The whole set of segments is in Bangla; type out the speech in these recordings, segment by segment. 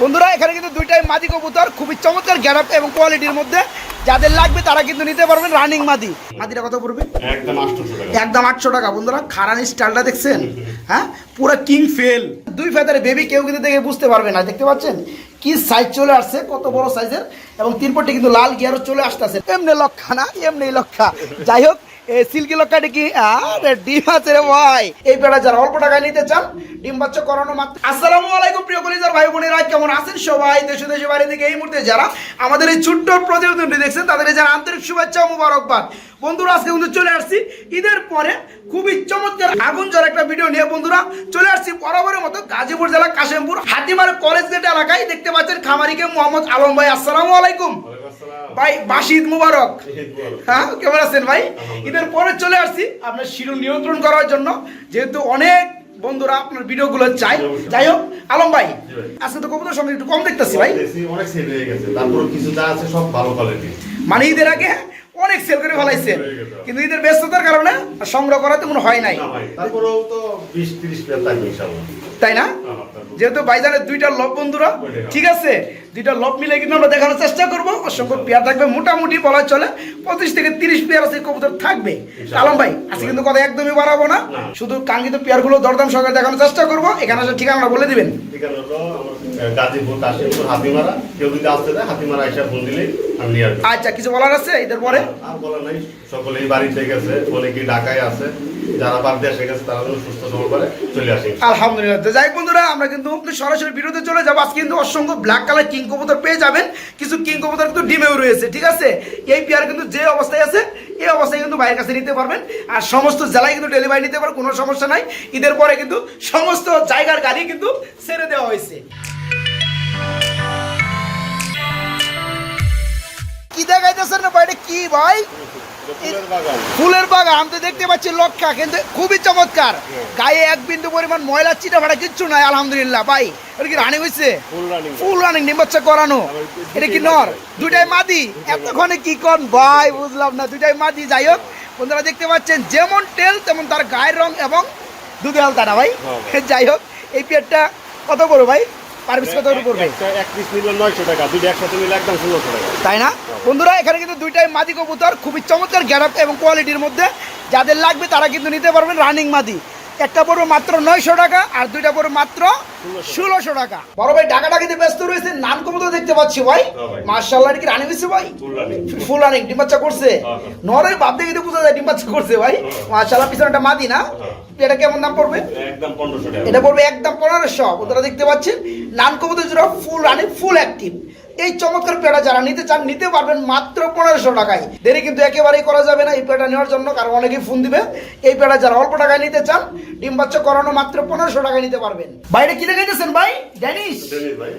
বন্ধুরা এখানে কিন্তু দুইটাই মাদি কবুতর খুবই চমৎকার গ্যারাপ এবং কোয়ালিটির মধ্যে। যাদের লাগবে তারা কিন্তু নিতে পারবেন রানিং মাদি। মাদিটা কত পড়বে? একদম একদম আটশো টাকা। বন্ধুরা খারানি স্টাইলটা দেখছেন? হ্যাঁ? পুরো কিং ফেল। দুই ফেদারে বেবি কেউ কিন্তু দেখে বুঝতে পারবে না দেখতে পাচ্ছেন? কি সাইজ চলে আসছে কত বড় সাইজের এবং তিন পটে কিন্তু লাল গিয়ারও চলে আসতেছে। এমনি লক্ষা না এমনি লক্ষা। যাই হোক সিল্কি লক্ষাটি কি আরে ডিম আছে রে ভাই। এই পেড়া যারা অল্প টাকায় নিতে চান, ডিম বাচ্চা করানো মাত্র আসসালামু আলাইকুম প্রিয় কলিজার ভাই বোনেরা, কেমন আছেন সবাই? দেশে দেশে বাইরে থেকে এই মুহূর্তে যারা আমাদের এই ছোট্ট প্রতিবেদনটি দেখছেন, তাদের যারা আন্তরিক শুভেচ্ছা ও মুবারকবাদ। বন্ধুরা, আজকে কিন্তু চলে আসছি ঈদের পরে খুবই চমৎকার আগুন জ্বর একটা ভিডিও নিয়ে। বন্ধুরা, চলে আসছি বরাবরের মতো গাজীপুর জেলা কাশেমপুর হাতিমার কলেজ গেট এলাকায়। দেখতে পাচ্ছেন খামারিকে মোহাম্মদ আলম ভাই। আসসালামু আলাইকুম। ভাই বাসিদ মুবারক। হ্যাঁ কেমন আছেন ভাই? ঈদের পরে চলে আসছি আপনার শিরু নিয়ন্ত্রণ করার জন্য। যেহেতু অনেক বন্ধুরা আপনার ভিডিওগুলো চাই যাই হোক আলম ভাই। আজকে তো কবুতর সঙ্গে একটু কম দেখতেছি ভাই। অনেক সেল হয়ে গেছে। তারপর কিছু যা আছে সব ভালো কোয়ালিটি মানে ঈদের আগে অনেক সেল করে ফেলাইছে। কিন্তু ঈদের ব্যস্ততার কারণে সংগ্রহ করা তেমন হয় নাই। তারপরেও তো বিশ তিরিশ পেয়ার থাকবে ইনশাল্লাহ তাই না? হ্যাঁ, যেহেতু বাইজানের দুইটা লব বন্ধুরা ঠিক আছে? দুইটা লব মিলে কিন্তু আমরা দেখানোর চেষ্টা করব। অসংখ্য পেয়ার থাকবে মোটামুটি বলা চলে। পঁচিশ থেকে তিরিশ পেয়ার আছে কবুতর থাকবে। আলম ভাই আজকে কিন্তু কথা একদমই বাড়াবো না। শুধু কাঙ্ক্ষিত পেয়ারগুলো দরদাম সহকারে দেখানোর চেষ্টা করব। এখানে আসার ঠিকানা বলে দিবেন। আচ্ছা কিছু বলার আছে এদের পরে? আর বলা নাই সকলেই বাড়িতে গেছে অনেকেই ঢাকায় আছে। যারা বাদ দিয়ে গেছে তারা সুস্থ সবল করে চলে আসে। আলহামদুলিল্লাহ। যাই বন্ধুরা আমরা কিন্তু সরাসরি বিরোধে চলে যাব। আজকে কিন্তু অসংখ্য ব্ল্যাক কালার কিং কবুতর পেয়ে যাবেন। কিছু কিং কবুতর কিন্তু ডিমেও রয়েছে, ঠিক আছে? এই পেয়ার কিন্তু যে অবস্থায় আছে, এই অবস্থায় কিন্তু ভাইয়ের কাছে নিতে পারবেন। আর সমস্ত জেলায় কিন্তু ডেলিভারি নিতে পারবেন, কোনো সমস্যা নাই। ঈদের পরে কিন্তু সমস্ত জায়গার গাড়ি কিন্তু ছেড়ে দেওয়া হয়েছে। কি দেখাইতেছেন না এটা কি ভাই? ফুলের বাগান। আমি তো দেখতে পাচ্ছি লক্ষা কিন্তু খুবই চমৎকার। গায়ে এক বিন্দু পরিমাণ ময়লা চিটা ফাটা কিচ্ছু নাই আলহামদুলিল্লাহ ভাই। এটা কি রানিং হয়েছে ফুল রানিং বাচ্চা করানো। এটা কি নর? দুটাই মাদি? এতক্ষণে কি কন? ভাই বুঝলাম না দুটাই মাদি। যাই হোক বন্ধুরা দেখতে পাচ্ছেন যেমন তেল তেমন তার গায়ের রং এবং দুধে আলতাটা ভাই। হ্যাঁ। যাই হোক এই পেটটা কত করো ভাই? পার পিস কত পড়বে? এক পিস নিলে নয়শো টাকা দুটো একসাথে মিলে একদম ষোলোশো টাকা। তাই না? বন্ধুরা এখানে কিন্তু দুইটাই মাদি কবুতর খুবই চমৎকার গ্যারাপ এবং কোয়ালিটির মধ্যে যাদের লাগবে তারা কিন্তু নিতে পারবেন রানিং মাদি। একটা পড়বে মাত্র নয়শো টাকা আর দুইটা পড়বে মাত্র ষোলোশো। টাকা। বড় ভাই টাকা টাকিতে ব্যস্ত রয়েছে নান কবুতর দেখতে পাচ্ছি ভাই। হ্যাঁ। মার্শাল্লাহ কি রানিং হয়েছে ভাই? ফুল রানিং ডিম বাচ্চা করছে। হ্যাঁ, হ্যাঁ। নরের বাপ দেখে তো বোঝা যায় ডিম বাচ্চা করছে ভাই। মার্শাল্লাহ পিছনে মাদি না? হ্যাঁ। এটা কেমন দাম পড়বে? একদম পনেরোশো এটা পড়বে একদম পনেরোশো। বন্ধুরা দেখতে পাচ্ছেন নান ফুল রানিং ফুল অ্যাক্টিভ এই চমৎকার পেড়া যারা নিতে চান নিতে পারবেন মাত্র পনেরোশো টাকায়। দেরি কিন্তু একেবারেই করা যাবে না এই পেড়া নেওয়ার জন্য কারণ অনেকেই ফোন দিবে। এই পেড়া যারা অল্প টাকায় নিতে চান ডিম বাচ্চা করানো মাত্র পনেরোশো টাকায় নিতে পারবেন। বাইরে কি দেখাইতেছেন ভাই? ড্যানিশ?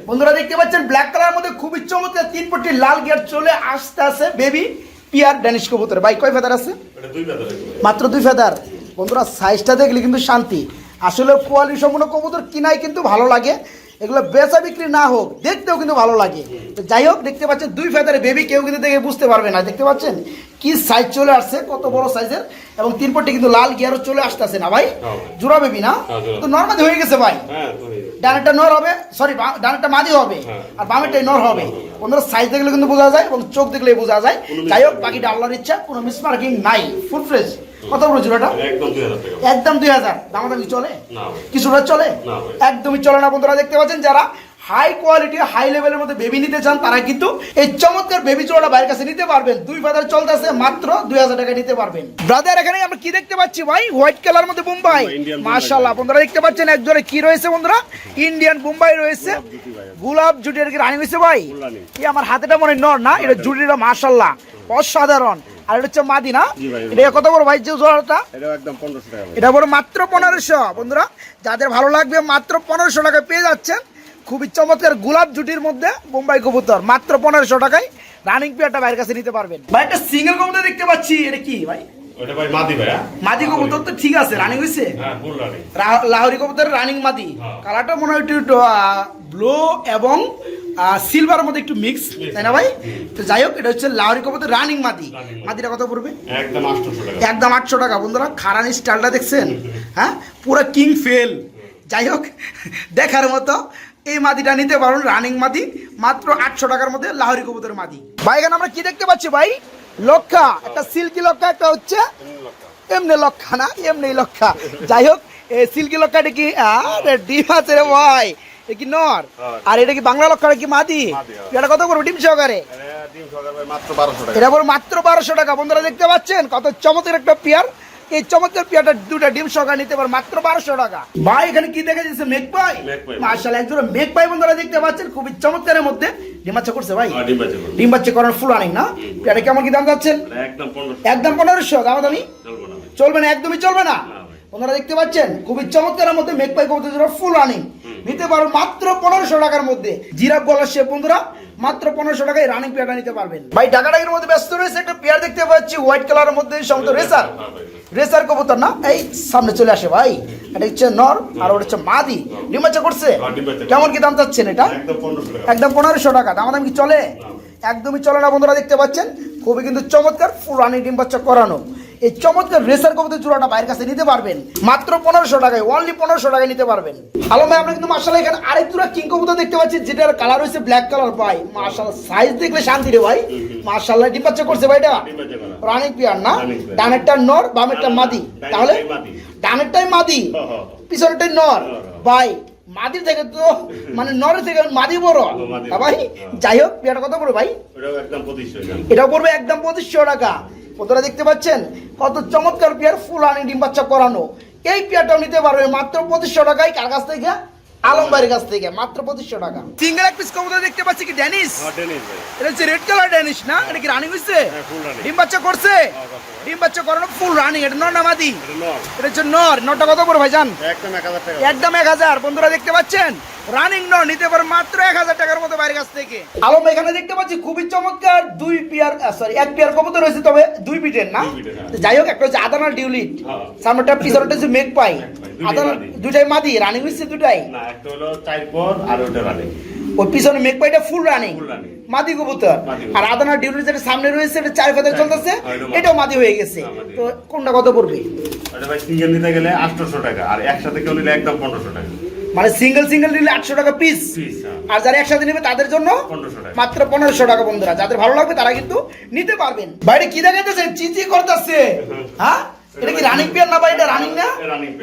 বন্ধুরা দেখতে পাচ্ছেন ব্ল্যাক কালার মধ্যে খুবই চমৎকার তিন পট্টি লাল গিয়ার চলে আসতে আছে বেবি পিয়ার ড্যানিশ কবুতর। ভাই কয় ফেদার আছে? মাত্র দুই ফেদার বন্ধুরা সাইজটা দেখলে কিন্তু শান্তি। আসলে কোয়ালিটি সম্পূর্ণ কবুতর কিনাই কিন্তু ভালো লাগে। এগুলো বেচা বিক্রি না হোক দেখতেও কিন্তু ভালো লাগে। তো যাই হোক দেখতে পাচ্ছেন দুই ফেদারে বেবি কেউ কিন্তু দেখে বুঝতে পারবে না। দেখতে পাচ্ছেন কি সাইজ চলে আসছে কত বড় সাইজের এবং তিন পট্টি কিন্তু লাল গিয়ারও চলে আসতেছে না ভাই। জোড়া বেবি না? তো নর্মালি হয়ে গেছে ভাই। হ্যাঁ ডানেরটা নর হবে সরি ডানেরটা মাদি হবে হ্যাঁ। আর বামেরটাই নর হবে। বন্ধুরা সাইজ দেখলে কিন্তু বোঝা যায় এবং চোখ দেখলে বোঝা যায়। যাই হোক বাকিটা আল্লাহর ইচ্ছা কোনো মিসমার্কিং নাই। ফুল ফ্রেশ কত বড় জোড়াটা একদম দুই হাজার দামাদামি চলে? কিছুটা চলে? একদমই চলে না বন্ধুরা দেখতে পাচ্ছেন যারা হাই কোয়ালিটি হাই লেভেলের মধ্যে বেবি নিতে চান তারা কিন্তু এই চমৎকার বেবি বাইরের কাছে নিতে পারবেন। দুই বাজার চলতেছে মাত্র দুই হাজার টাকা নিতে পারবেন। ব্রাদার এখানে আমরা কি দেখতে পাচ্ছি ভাই? হোয়াইট কালার মধ্যে বোম্বাই। মাশাল্লাহ বন্ধুরা দেখতে পাচ্ছেন এক জোড়ে কি রয়েছে বন্ধুরা? ইন্ডিয়ান বোম্বাই রয়েছে। গোলাপ জুটি আর কি রানি হয়েছে ভাই? এই আমার হাতেটা মনে হয় নর না? এটা জুটিটা মাশাল্লাহ অসাধারণ। আর এটা হচ্ছে মাদি না এটা কত বড় ভাই যে জোড়াটা। এটা বড় মাত্র পনেরোশো। বন্ধুরা যাদের ভালো লাগবে মাত্র পনেরোশো টাকায় পেয়ে যাচ্ছেন। খুবই চমৎকার গোলাপ জুটির মধ্যে বোম্বাই কবুতর। মাত্র পনেরোশো টাকায় রানিং পেয়ারটা বাইরের কাছে নিতে পারবেন। ভাই একটা সিঙ্গেল কবুতর দেখতে পাচ্ছি। এটা কি ভাই? মাদি ভাই হ্যাঁ? মাদি কবুতর তো ঠিক আছে রানিং হয়েছে হ্যাঁ ফুল রানিং কবুতর রানিং মাদি। হ্যাঁ। কালারটা মনে হয় একটু ব্লো এবং সিলভারের মধ্যে একটু মিক্স তাই না ভাই? তো যাই হোক এটা হচ্ছে লাহোরি কবুতর রানিং মাদি। মাদিটা কত পড়বে? একদম আটশো টাকা। বন্ধুরা খারানি স্টাইলটা দেখছেন? হ্যাঁ? পুরো কিং ফেল যাই হোক দেখার মতো এই মাদিটা নিতে পারুন রানিং মাদি মাত্র আটশো টাকার মধ্যে লাহরি কবুতরের মাদি। ভাই এখানে আমরা কি দেখতে পাচ্ছি ভাই? লক্ষা একটা সিল্কি লক্ষা একটা হচ্ছে এমনি লক্ষা না এমনি লক্ষা। যাই হোক এই সিল্কি লক্ষাটা কি? আরে ডিম আছে রে ভাই। কি নর। আর এটা কি বাংলা লক্ষাটা কি মাদি? হ্যাঁ। এটা কত করব ডিম সহকারে? এটা ডিম মাত্র বারোশো টাকা। বড় মাত্র বারোশো টাকা। বন্ধুরা দেখতে পাচ্ছেন কত চমৎকার একটা পেয়ার। এই চমৎকার পেয়ারটা দুটা ডিম সহকারে নিতে পারে মাত্র বারোশো টাকা। ভাই এখানে কি দেখা যাচ্ছে মেঘ পাই। মার্শাল একজন মেঘ পাই বন্ধুরা দেখতে পাচ্ছেন। খুবই চমৎকারের মধ্যে ডিম বাচ্চা করছে ভাই। হ্যাঁ, ডিম বাচ্চা করার ফুল আনিং না? পেয়ারটা কেমন কি দাম যাচ্ছেন? একদম পনেরোশো। দাম দামি ভাই। চলবে না একদমই চলবে না। আপনারা দেখতে পাচ্ছেন খুবই চমৎকারের মধ্যে মেঘ পাই কবুতর জোড়া ফুল রানিং নিতে পারো মাত্র পনেরোশো টাকার মধ্যে। জিরাফ গলার শেপ বন্ধুরা মাত্র পনেরোশো টাকায় রানিং পেয়ারটা নিতে পারবেন। ভাই ডাকাডাকির মধ্যে ব্যস্ত রয়েছে একটা পেয়ার দেখতে পাচ্ছি হোয়াইট কালারের মধ্যে সমস্ত রেসার হ্যাঁ রেসার কবুতর না? এই সামনে চলে আসে ভাই। এটা হচ্ছে নর আর ওটা হচ্ছে মাদি। ডিমাচা করছে? হ্যাঁ। কেমন কি দাম চাচ্ছেন এটা? একদম পনেরোশো টাকা। একদম পনেরোশো টাকা। দাম দাম কি চলে? একদমই চলে না বন্ধুরা দেখতে পাচ্ছেন? খুবই কিন্তু চমৎকার ফুল রানি ডিম বাচ্চা করানো। এই চমৎকার রেসার কবুতর জোড়াটা বাইরের কাছে নিতে পারবেন। মাত্র পনেরোশো টাকায় অনলি পনেরোশো টাকায় নিতে পারবেন। ভালো ভাই আমরা কিন্তু মার্শাল এখানে আরেক জোড়া কিং কবুতর দেখতে পাচ্ছি যেটার কালার হচ্ছে ব্ল্যাক কালার ভাই। মার্শাল সাইজ দেখলে শান্তি রে ভাই। মার্শাল্লাহ করছে ভাই এটা রানিং না? ডানেরটা নর বামেরটা মাদি। তাহলে। ডানেরটাই মাদি। পিছনেরটাই নর। নর। ভাই মাদির থেকে তো মানে নরের থেকে মাদি বড়। ভাই যাই হোক পেয়ারটা কত পড়বে ভাই? এটাও পড়বে একদম পঁচিশশো টাকা। কতটা দেখতে পাচ্ছেন কত চমৎকার পেয়ার, ফুল আনি ডিম বাচ্চা করানো এই পেয়ারটাও নিতে পারবে মাত্র পঁচিশশো টাকায়। কার কাছ থেকে? আলম ভাইয়ের কাছ থেকে মাত্র পঁচিশশো টাকা। সিঙ্গেল এক পিস কবুতর দেখতে পাচ্ছি কি ড্যানিস হ্যাঁ এটা হচ্ছে রেড কালার ড্যানিশ না? এটা কি রানিং হচ্ছে হ্যাঁ। ডিম বাচ্চা করছে। ডিম বাচ্চা করানো ফুল রানিং এটা নর না মাদি? এটা হচ্ছে নর। নটা কত করে ভাইজান? একদম এক হাজার একদম এক হাজার। বন্ধুরা দেখতে পাচ্ছেন? রানিং নর নিতে পারে মাত্র এক হাজার টাকার মতো বাইরের কাছ থেকে। আলম এখানে দেখতে পাচ্ছি খুবই চমৎকার দুই পিয়ার সরি এক পিয়ার কবুতর রয়েছে তবে দুই পিটের না? হ্যাঁ। যাই হোক একটা হচ্ছে আদানার ডিউলিট। হ্যাঁ। সামনেটা পিছনেটা হচ্ছে মেঘ পাই দুইটাই আদানা মাদি। দুটাই মাদি রানিং হচ্ছে দুটাই? না একটা হলো চার পর আর ওটা রানিং ওই পিছনে মেঘ ফুল রানিং Full running। মাদি কবুতর। আর আদানার ডিউলিট যেটা সামনে রয়েছে এটা চার ফেদার চলতেছে হ্যাঁ, এটাও মাদি। হয়ে গেছে। হ্যাঁ, তো কোনটা কত পড়বে? ওটা ভাই সিঙ্গেল নিতে গেলে আটশোশো টাকা আর একসাথে কেউ নিলে একদম পনেরোশো টাকা। মানে সিঙ্গেল সিঙ্গেল নিলে আটশো টাকা পিস হ্যাঁ। আর যারা একসাথে নেবে তাদের জন্য মাত্র পনেরোশো টাকা বন্ধুরা। যাদের ভালো লাগবে তারা কিন্তু নিতে পারবেন। বাইরে কি দেখাইতেছে চিচি করতেছে। হ্যাঁ? এটা কি রানিং পিয়ার না ভাই? এটা রানিং না?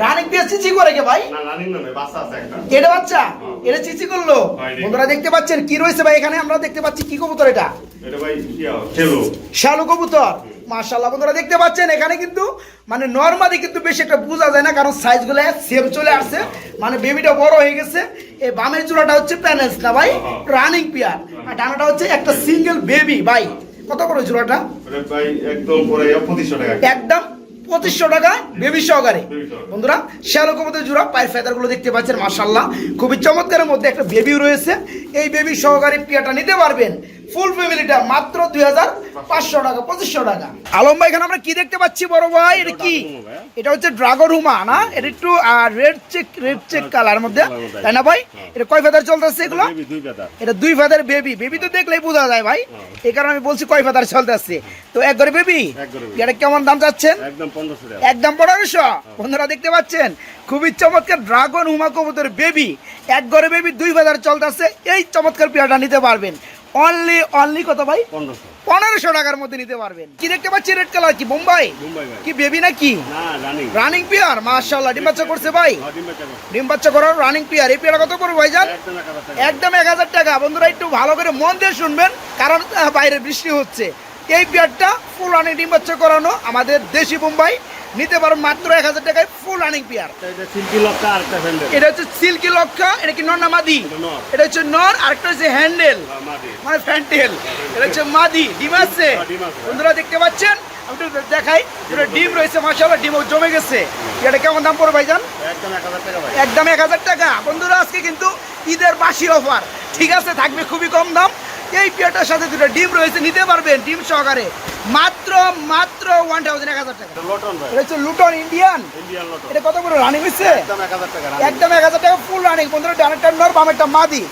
রানিং পিয়ার চিচি করে কে ভাই? না রানিং না ভাই বাচ্চা আছে একটা। এটা বাচ্চা? এটা চিচি করল? বন্ধুরা দেখতে পাচ্ছেন কি রয়েছে ভাই এখানে? আমরা দেখতে পাচ্ছি কি কবুতর এটা? এটা ভাই শালু। কবুতর। মাশাআল্লাহ। বন্ধুরা দেখতে পাচ্ছেন এখানে কিন্তু মানে নরমালি কিন্তু বেশি একটা বোঝা যায় না কারণ সাইজগুলো সেম চলে আসছে। মানে বেবিটা বড় হয়ে গেছে। এই বামের চূড়াটা হচ্ছে প্যানেলস না ভাই? রানিং পিয়ার আর ডানাটা হচ্ছে একটা সিঙ্গেল বেবি ভাই। কত করে চূড়াটা? ভাই একদম পরে পঁচিশশো টাকা একদম পঁচিশশো টাকায় বেবি সহকারে বন্ধুরা, শ্যালো কবুতর জোড়া, পায়ের ফেদারগুলো দেখতে পাচ্ছেন মাশাল্লাহ খুবই চমৎকারের মধ্যে একটা বেবি রয়েছে। এই বেবি সহকারে পিয়াটা নিতে পারবেন। ফুল ফ্যামিলিটা মাত্র দুই হাজার পাঁচশো টাকা পঁচিশশো টাকা। আলম ভাই এখানে আমরা কি দেখতে পাচ্ছি বড় ভাই? এটা কি? ভাই। এটা হচ্ছে ড্রাগন হুমা না? এটা একটু red check red check colour মধ্যে। তাই না ভাই? এটা কয় ফেদার চলতেছে এগুলো? এটা দুই ফাদার বেবি বেবি তো দেখলেই বোঝা যায় ভাই। এই কারণে আমি বলছি কয় ফাদার চলতে আসছে তো এক ঘরে বেবি এক এটা কেমন দাম চাচ্ছেন? একদম পনেরোশো টাকা। বন্ধুরা দেখতে পাচ্ছেন? খুবই চমৎকার ড্রাগন হুমা কবুতর বেবি এক ঘরে বেবি দুই ফাদার চলতেছে। এই চমৎকার পেয়ারটা নিতে পারবেন। অনলি অনলি কত ভাই? পনেরোশো। টাকার মধ্যে নিতে পারবেন। কি দেখতে পাচ্ছি রেড কালার কি বোম্বাই মুম্বাই কি বেবি না রানিং রানিং পেয়ার মাশাআল্লাহ ডিম বাচ্চা করছে ভাই? ডিম বাচ্চা করার রানিং পেয়ার এই পেয়ারটা কত এক হাজার টাকা। একদম এক হাজার টাকা। বন্ধুরা একটু ভালো করে মন দিয়ে শুনবেন কারণ বাইরে বৃষ্টি হচ্ছে। এই পেয়ারটা ফুল রানিং ডিম বাচ্চা করানো আমাদের দেশি মুম্বাই। নিতে পারো মাত্র এক হাজার টাকায় ফুল রানিং পেয়ার এটা হচ্ছে সিল্কি লক্ষা এটা কি নর না মাদি? এটা হচ্ছে নর আরেকটা হচ্ছে হ্যান্ডেল মানে ফ্যান্টেল এটা হচ্ছে মাদি ডিম আছে। হ্যাঁ, ডিম। বন্ধুরা দেখতে পাচ্ছেন? আমি একটু দেখাই এটা ডিম রয়েছে মাশাআল্লাহ ডিমও জমে গেছে। এটা কেমন দাম পড়বে ভাইজান? একদম এক হাজার টাকা ভাই। একদম এক হাজার টাকা। বন্ধুরা আজকে কিন্তু ঈদের বাসি অফার। ঠিক আছে থাকবে খুবই কম দাম। এই পেয়ারটার সাথে দুটো ডিম রয়েছে নিতে পারবেন ডিম সহকারে। মাত্র মাত্র ওয়ান থাউজেন্ড এক হাজার টাকা। এটা লটন ভাই। এটা হচ্ছে লুটন ইন্ডিয়ান। এটা কত করে রানিং হচ্ছে? একদম এক হাজার টাকা ফুল রানিং বন্ধুরা ডানেরটা নর বামেরটা মাদি।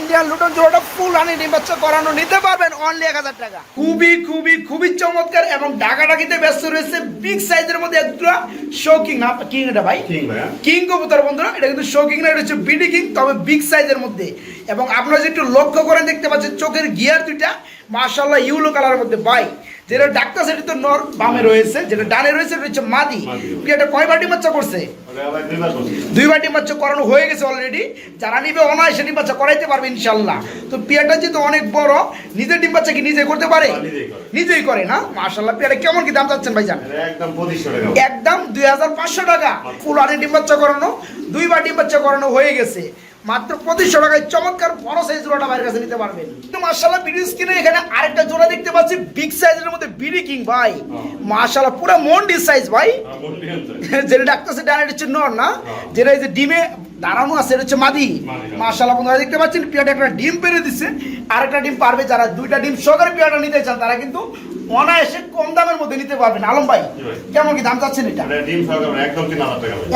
ইন্ডিয়ান লুটন জোড়াটা ফুল হানি ডিম বাচ্চা করানো নিতে পারবেন অনলি এক হাজার টাকা। খুবই খুবই খুবই চমৎকার এবং ডাকাডাকিতে ব্যস্ত রয়েছে বিগ সাইজের মধ্যে একটা শৌকিং না কিং এটা ভাই? কিং কবুতর বন্ধুরা এটা কিন্তু শৌকিং না এটা হচ্ছে বিডি কিং তবে বিগ সাইজের মধ্যে। এবং আপনারা যদি একটু লক্ষ্য করেন দেখতে পাচ্ছেন চোখের গিয়ার দুইটা মার্শাল্লাহ ইউলো কালারের মধ্যে বাই যেটা ডাক্তার সেটি তো নর বামে রয়েছে যেটা ডানে রয়েছে এটা হচ্ছে মাদি। এটা কয় বাটি বাচ্চা করছে? দুই। দুই বাটি বাচ্চা করানো হয়ে গেছে অলরেডি যারা নিবে অনায়াসে ডিম বাচ্চা করাইতে পারবে ইনশাল্লাহ তো পিয়াটা যেহেতু অনেক বড় নিজের ডিম বাচ্চা কি নিজে করতে পারে? হ্যাঁ, নিজেই করে। না? মার্শাল্লাহ পিয়াটা কেমন কি দাম চাচ্ছেন ভাইজান? এটা একদম দুই হাজার পাঁচশো টাকা। ফুল আনে ডিম বাচ্চা করানো দুইবার ডিম বাচ্চা করানো হয়ে গেছে। মাত্র পঁচিশশো টাকায় চমৎকার বড় সাইজ জোড়াটা বাইরের কাছে নিতে পারবেন। কিন্তু মার্শাল্লাহ ভিডিও স্ক্রিনে এখানে আরেকটা জোড়া দেখতে পাচ্ছি বিগ সাইজের মধ্যে বিডি কিং ভাই। মার্শাল্লাহ পুরো মন্ডি সাইজ ভাই। হ্যাঁ, যেটা ডাক্তার সে ডানের হচ্ছে নর না? যেটা এই যে ডিমে দাঁড়ানো আছে এটা হচ্ছে মাদি। হ্যাঁ। মার্শাল্লাহ বন্ধুরা দেখতে পাচ্ছেন পিয়াটা একটা ডিম পেরে দিচ্ছে আরেকটা ডিম পারবে যারা দুইটা ডিম সহকারে পিয়াটা নিতে চান তারা কিন্তু অনায়াসে কম দামের মধ্যে নিতে পারবেন। আলম ভাই কেমন কি দাম চাচ্ছেন এটা?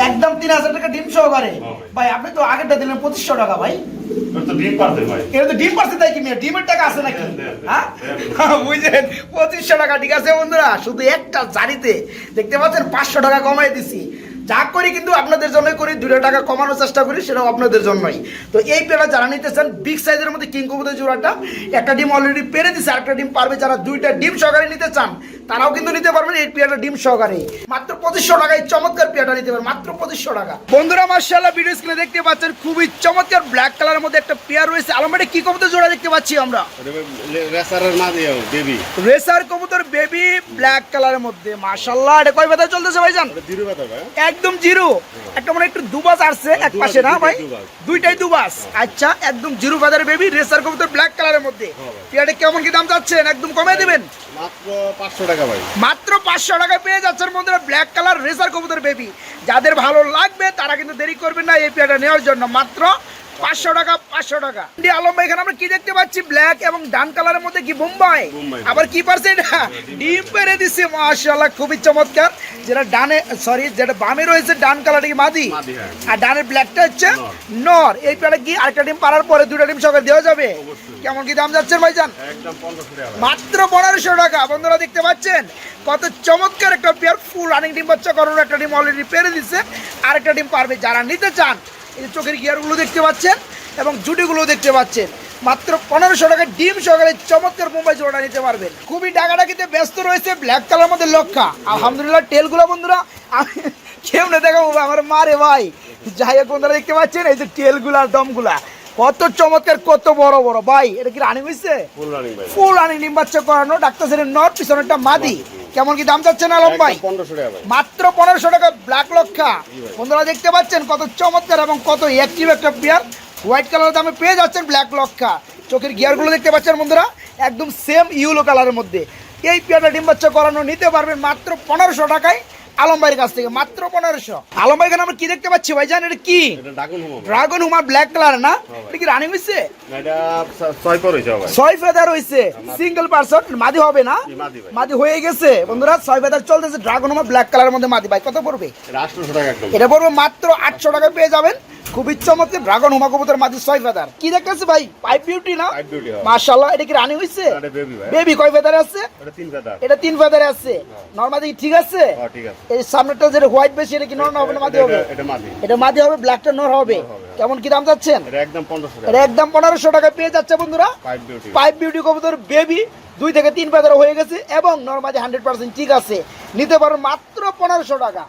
একদম তিন হাজার টাকা ডিম সহকারে। ভাই। আপনি তো আগেরটা দিলেন পঁচিশশো টাকা ভাই। পঁচিশশো টাকা ঠিক আছে বন্ধুরা? শুধু একটা জারিতে দেখতে পাচ্ছেন পাঁচশো টাকা কমাই দিছি। যা করি কিন্তু আপনাদের জন্যই করি দুটো টাকা কমানোর চেষ্টা করি, সেটাও আপনাদের জন্যই। তো এই পেড়া যারা নিতে চান বিগ সাইজের মধ্যে কিং জোড়াটা, একটা ডিম অলরেডি পেরে দিচ্ছে আরেকটা ডিম পারবে যারা দুইটা ডিম সহকারে নিতে চান। তারাও কিন্তু নিতে পারবেন এই পেয়ারটা ডিম সহকারে মাত্র পঁচিশশো টাকায় চমৎকার পেয়ারটা নিতে পারবেন মাত্র পঁচিশশো টাকা। বন্ধুরা মার্শাল্লাহ ভিডিও স্ক্রিনে দেখতে পাচ্ছেন খুবই চমৎকার ব্ল্যাক কালারের মধ্যে একটা পেয়ার রয়েছে। আলমারি কি কবুতর জোড়া দেখতে পাচ্ছি আমরা? রেসারের বেবি রেসার কবুতর বেবি ব্ল্যাক কালারের মধ্যে। মাশাআল্লাহ এটা কয় বেতা চলতেছে ভাইজান? ভাই। একদম জিরো। একটা মানে একটু দুবাস আসছে এক পাশে না ভাই? দুইটাই দুবাস। আচ্ছা একদম জিরো ফাদার বেবি রেসার কবুতর ব্ল্যাক কালারের মধ্যে। হ্যাঁ কেমন কি দাম চাচ্ছেন? একদম কমে দেবেন? মাত্র পাঁচশো টাকা ভাই। মাত্র পাঁচশো টাকায় পেয়ে যাচ্ছেন বন্ধুরা ব্ল্যাক কালার রেসার কবুতর বেবি যাদের ভালো লাগবে তারা কিন্তু দেরি করবেন না এই পেয়ারটা নেওয়ার জন্য। মাত্র পাঁচশো টাকা পাঁচশো টাকা। ইন্ডিয়া আলম ভাই এখানে আমরা কি দেখতে পাচ্ছি? ব্ল্যাক এবং ডান কালারের মধ্যে কি বোম্বাই। আবার কি পারছে এটা ডিম পেরে দিচ্ছে খুবই চমৎকার। যেটা ডানে সরি যেটা বামে রয়েছে ডান কালারটা কি মাদি? হ্যাঁ। আর ডানের ব্ল্যাকটা হচ্ছে নর। এই পেয়ারটা কি আরেকটা ডিম পারার পরে দুটো ডিম সকাল দেওয়া যাবে। কেমন কি দাম যাচ্ছে ভাইজান। মাত্র পনেরোশো টাকা। বন্ধুরা দেখতে পাচ্ছেন? কত চমৎকার একটা পেয়ার ফুল রানিং ডিম বাচ্চা করানো একটা ডিম অলরেডি পেরে দিচ্ছে আর একটা ডিম পারবে যারা নিতে চান। এই যে চোখের গিয়ারগুলো দেখতে পাচ্ছেন এবং জুটিগুলো দেখতে পাচ্ছেন। মাত্র পনেরোশো টাকা ডিম সহকারে চমৎকার মুম্বাই জোড়া নিতে পারবেন। খুবই ডাকাডাকিতে ব্যস্ত রয়েছে ব্ল্যাক কালার মধ্যে লক্ষা। আলহামদুলিল্লাহ টেলগুলো বন্ধুরা আমি কেমনে দেখাবো আমার মারে ভাই? যাই হোক বন্ধুরা দেখতে পাচ্ছেন? এই যে টেলগুলা আর দমগুলা। কত চমৎকার কত বড় বড়। ভাই এটা কি রানিং হয়েছে ফুল রানিং ভাই। ফুল আনি ডিম বাচ্চা করানো। ডাক্তার সেরের নট পিছনেরটা মাদি। কেমন কি দাম আলম ভাই? পনেরোশো টাকা ভাই। মাত্র পনেরোশো টাকা ব্ল্যাক লক্ষা বন্ধুরা দেখতে পাচ্ছেন কত চমৎকার এবং কত অ্যাক্টিভ একটা পেয়ার হোয়াইট কালারের দামে পেয়ে যাচ্ছেন ব্ল্যাক লক্ষা চোখের গিয়ারগুলো দেখতে পাচ্ছেন বন্ধুরা? একদম সেম ইউলো কালারের মধ্যে। এই পেয়ারটা ডিম বাচ্চা করানো নিতে পারবেন মাত্র পনেরোশো টাকায়। আলম ভাইয়ের কাছ থেকে মাত্র পনেরোশো। আলম ভাই আমরা কি দেখতে পাচ্ছি ভাই জান এটা কি হোম ড্রাগন হুমার ব্ল্যাক কালার না? এটা কি রানিং হয়েছে ছয় ফেদার হয়েছে সিঙ্গেল পার্সন মাদি। হবে না? মাদি হয়ে গেছে। বন্ধুরা ছয় ফেদার চলতেছে ড্রাগন আমার ব্ল্যাক কালারের মধ্যে মাদি ভাই। কত পড়বে? এটা পড়বে মাত্র আটশো টাকা পেয়ে যাবেন। খুবই চমৎকার ড্রাগন হুমা কবুতর মাদি ছয় ফেদার কি দেখতেছে ভাই? পাইপ বিউটি না? হ্যাঁ। মাশাআল্লাহ এটা কি রানি হয়েছে বেবি কয় ফেদারে আছে? এটা তিন কাটা এটা তিন ফেদারে আছে। নর্মালি ঠিক আছে? হ্যাঁ ঠিক আছে। এই সামনেটা যেটা হোয়াইট বেশি এটা কি নর হবে না মাদি হবে? এটা- মাদি। এটা মাদি হবে ব্ল্যাকটা নর হবে। কেমন কি দাম যাচ্ছেন? এটা একদম পনেরোশো এটা একদম পনেরোশো টাকা পেয়ে যাচ্ছে বন্ধুরা। পাইপ বিউটি পাইপ বিউটি কবুতর বেবি দুই থেকে তিন পাতার হয়ে গেছে এবং নর্মালি হান্ড্রেড পার্সেন্ট ঠিক আছে। নিতে পারো মাত্র পনেরোশো টাকা।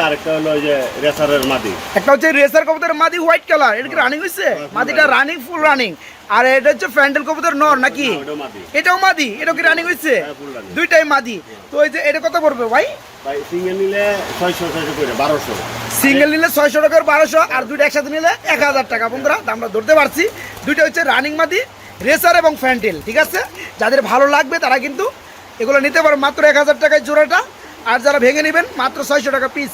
আর একটা হলো যে রেসারের মাদি। একটা হচ্ছে রেসার কবুতর মাদি হোয়াইট কালার এটা কি রানিং হয়েছে মাদিটা রানিং ফুল রানিং আর এটা হচ্ছে ফ্যান্ডেল কবুতর নর নাকি? মাদি। এটাও মাদি। এটা কি রানিং হয়েছে হ্যাঁ। দুইটাই মাদি। তো এই যে এটা কত পড়বে ভাই? ভাই সিঙ্গেল নিলে ছয়শো ছয়শো করে বারোশো। সিঙ্গেল নিলে ছয়শো টাকার বারোশো আর দুইটা একসাথে নিলে এক হাজার টাকা। বন্ধুরা আমরা ধরতে পারছি দুইটা হচ্ছে রানিং মাদি রেসার এবং ফ্যান্টেল ঠিক আছে? যাদের ভালো লাগবে তারা কিন্তু এগুলো নিতে পারো। মাত্র এক হাজার টাকায় জোড়াটা আর যারা ভেঙে নেবেন মাত্র ছয়শো টাকা পিস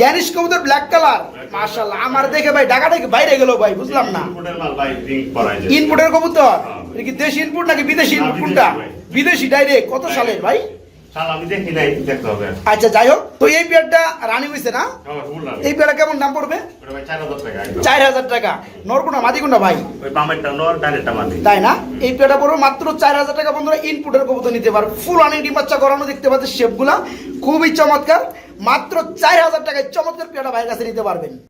গ্যানিশ কবুতর ব্ল্যাক কালার মাশাল্লাহ আমার দেখে ভাই ঢাকা থেকে বাইরে গেল ভাই বুঝলাম না। ইনপুটের কবুতর? এটা কি দেশি ইনপুট নাকি বিদেশি ইনপুট কোনটা বিদেশি বিদেশি ডাইরেক্ট কত সালের ভাই? শাল আমি দেখি নাই দেখতে হবে আচ্ছা যাই হোক তো এই পেয়ারটা রানি হয়েছে না? এই পেয়ারটা কেমন দাম পড়বে? চার হাজার টাকা একদম। চার হাজার টাকা। নরকুনা মাদিকুন্ডা ভাই? তাই না? এই পেয়ারটা পড়বে মাত্র চার হাজার টাকা। বন্ধুরা ইনপুটের কবুতর নিতে পারবে ফুল আনি ডিম করানো দেখতে পাচ্ছেন শেপগুলা খুবই চমৎকার। মাত্র চার হাজার টাকায় চমৎকার পেয়ারটা ভাইয়ের কাছে নিতে পারবেন।